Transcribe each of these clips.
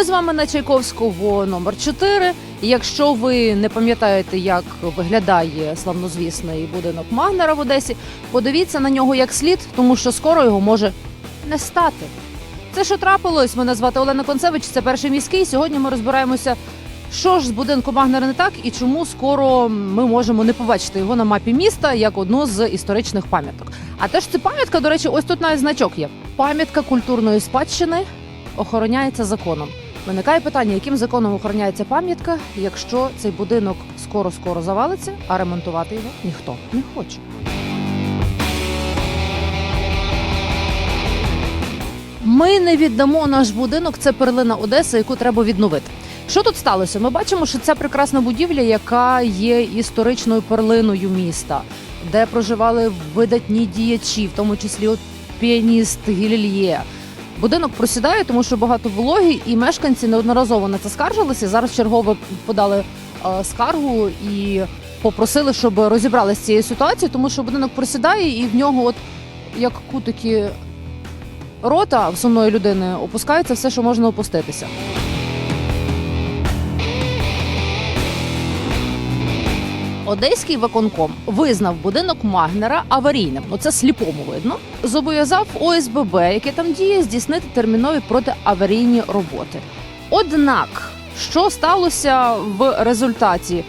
Ми з вами на Чайковського номер 4. Якщо ви не пам'ятаєте, як виглядає славнозвісний будинок Магнера в Одесі, подивіться на нього як слід, тому що скоро його може не стати. Це що трапилось? Мене звати Олена Концевич, це перший міський. Сьогодні ми розбираємося, що ж з будинком Магнера не так і чому скоро ми можемо не побачити його на мапі міста як одну з історичних пам'яток. А теж це пам'ятка, до речі, ось тут навіть значок є. Пам'ятка культурної спадщини охороняється законом. Виникає питання, яким законом охороняється пам'ятка, якщо цей будинок скоро-скоро завалиться, а ремонтувати його ніхто не хоче. Ми не віддамо наш будинок. Це перлина Одеси, яку треба відновити. Що тут сталося? Ми бачимо, що це прекрасна будівля, яка є історичною перлиною міста, де проживали видатні діячі, в тому числі от піаніст Гілільє. Будинок просідає, тому що багато вологі, і мешканці неодноразово на це скаржилися. Зараз чергово подали е, скаргу і попросили, щоб розібралися з цією ситуацією, тому що будинок просідає, і в нього, от як кутики рота сумної людини, опускається все, що можна опуститися. Одеський виконком визнав будинок Магнера аварійним. Ну це сліпому видно. Зобов'язав ОСББ, яке там діє, здійснити термінові протиаварійні роботи. Однак, що сталося в результаті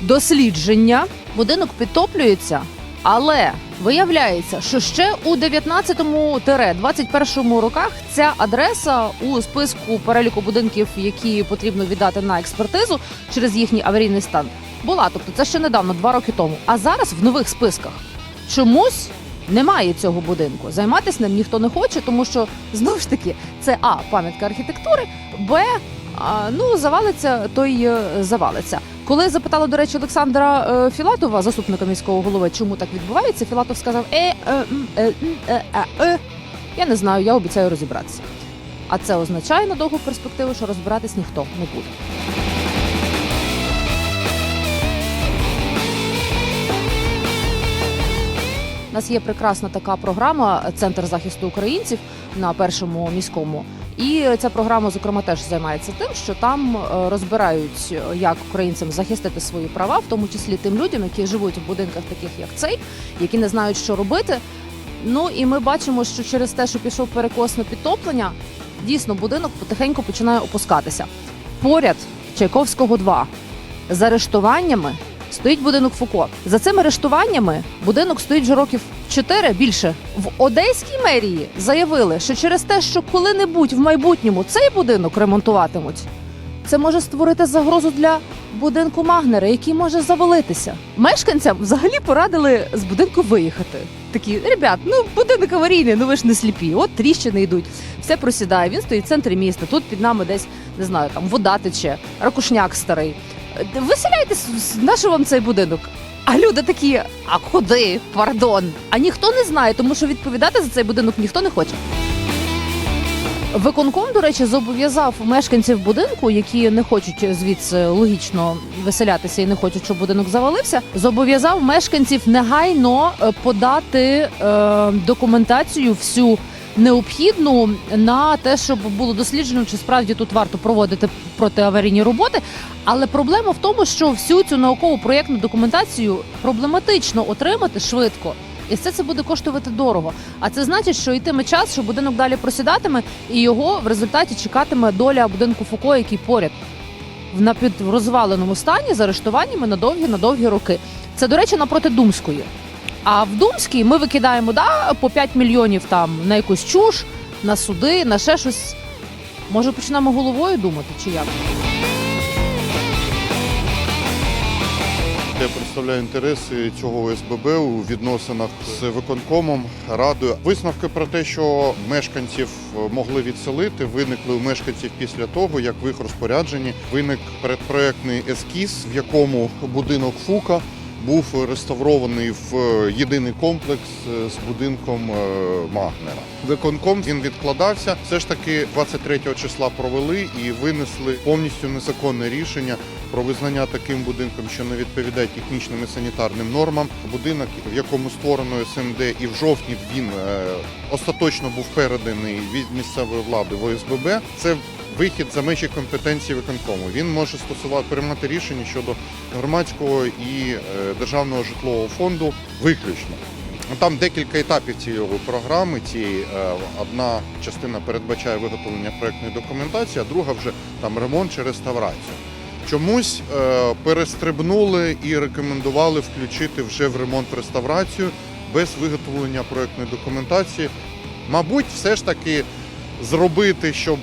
дослідження? Будинок підтоплюється, але виявляється, що ще у 19-21 роках ця адреса у списку переліку будинків, які потрібно віддати на експертизу через їхній аварійний стан, була. Тобто це ще недавно, два роки тому. А зараз в нових списках чомусь немає цього будинку. Займатися ним ніхто не хоче, тому що знову ж таки це а пам'ятка архітектури, б а, ну завалиться, то й е, завалиться. Коли запитала, до речі, Олександра е, Філатова, заступника міського голови, чому так відбувається, Філатов сказав: е, е, е, е, е, е. Я не знаю, я обіцяю розібратися. А це означає на довгу перспективу, що розбиратись ніхто не буде. У нас є прекрасна така програма Центр захисту українців на першому міському. І ця програма, зокрема, теж займається тим, що там е, розбирають, е, як українцям захистити свої права, в тому числі тим людям, які живуть в будинках, таких як цей, які не знають, що робити. Ну і ми бачимо, що через те, що пішов перекос на підтоплення, дійсно будинок потихеньку починає опускатися. Поряд Чайковського 2 з арештуваннями стоїть будинок Фуко. За цими арештуваннями будинок стоїть вже років 4 більше. В Одеській мерії заявили, що через те, що коли-небудь в майбутньому цей будинок ремонтуватимуть, це може створити загрозу для будинку Магнера, який може завалитися. Мешканцям взагалі порадили з будинку виїхати. Такі, ребят, ну будинок аварійний, ну ви ж не сліпі. От тріщини йдуть, все просідає. Він стоїть в центрі міста. Тут під нами десь не знаю, там вода тече, ракушняк старий. Е, Виселяйтесь, на що вам цей будинок? А люди такі: а куди? Пардон. А ніхто не знає, тому що відповідати за цей будинок ніхто не хоче. Виконком, до речі, зобов'язав мешканців будинку, які не хочуть звідси логічно виселятися і не хочуть, щоб будинок завалився. Зобов'язав мешканців негайно е, подати е, документацію всю необхідну на те, щоб було досліджено, чи справді тут варто проводити протиаварійні роботи. Але проблема в тому, що всю цю наукову проєктну документацію проблематично отримати швидко. І все це буде коштувати дорого. А це значить, що йтиме час, що будинок далі просідатиме, і його в результаті чекатиме доля будинку Фуко, який поряд в напіврозваленому стані з арештуваннями на довгі на довгі роки. Це, до речі, напроти Думської. А в Думській ми викидаємо да, по 5 мільйонів там на якусь чуш, на суди, на ще щось. Може, почнемо головою думати, чи як? Я представляю інтереси цього ОСББ у відносинах з виконкомом, радою. Висновки про те, що мешканців могли відселити, виникли у мешканців після того, як в їх розпорядженні виник передпроектний ескіз, в якому будинок Фука був реставрований в єдиний комплекс з будинком е, Магнера. Виконком він відкладався. Все ж таки 23 числа провели і винесли повністю незаконне рішення про визнання таким будинком, що не відповідає технічним і санітарним нормам. Будинок, в якому створено СМД, і в жовтні він е, остаточно був переданий від місцевої влади в ОСББ. Це вихід за межі компетенції виконкому. Він може стосувати приймати рішення щодо громадського і е, державного житлового фонду виключно. Там декілька етапів цієї програми. Цієї е, одна частина передбачає виготовлення проектної документації, а друга вже там ремонт чи реставрацію. Чомусь е, перестрибнули і рекомендували включити вже в ремонт реставрацію без виготовлення проектної документації. Мабуть, все ж таки зробити, щоб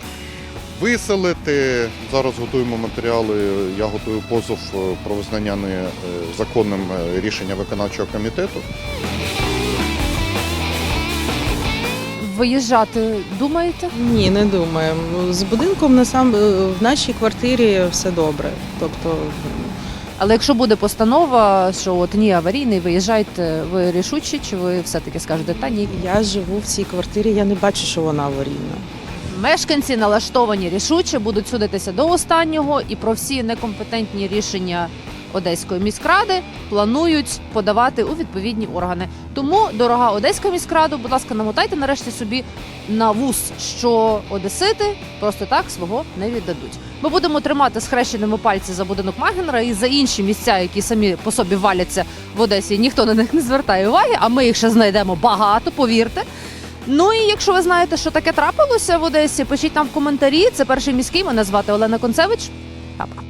виселити. Зараз готуємо матеріали. Я готую позов е, про визнання незаконним е, рішення виконавчого комітету. Виїжджати думаєте? Ні, не думаємо. З будинком на сам в нашій квартирі все добре. Тобто Але якщо буде постанова, що от ні аварійний, виїжджайте, ви рішучі, чи ви все-таки скажете та ні? я живу в цій квартирі, я не бачу, що вона аварійна. Мешканці налаштовані рішуче, будуть судитися до останнього, і про всі некомпетентні рішення Одеської міськради планують подавати у відповідні органи. Тому, дорога Одеська міськрада, будь ласка, намотайте нарешті собі на вуз, що одесити просто так свого не віддадуть. Ми будемо тримати схрещеними пальці за будинок Магенера і за інші місця, які самі по собі валяться в Одесі. Ніхто на них не звертає уваги, а ми їх ще знайдемо багато, повірте. Ну і якщо ви знаєте, що таке трапилося в Одесі, пишіть нам в коментарі. Це перший міський. Мене звати Олена Концевич. Па-па.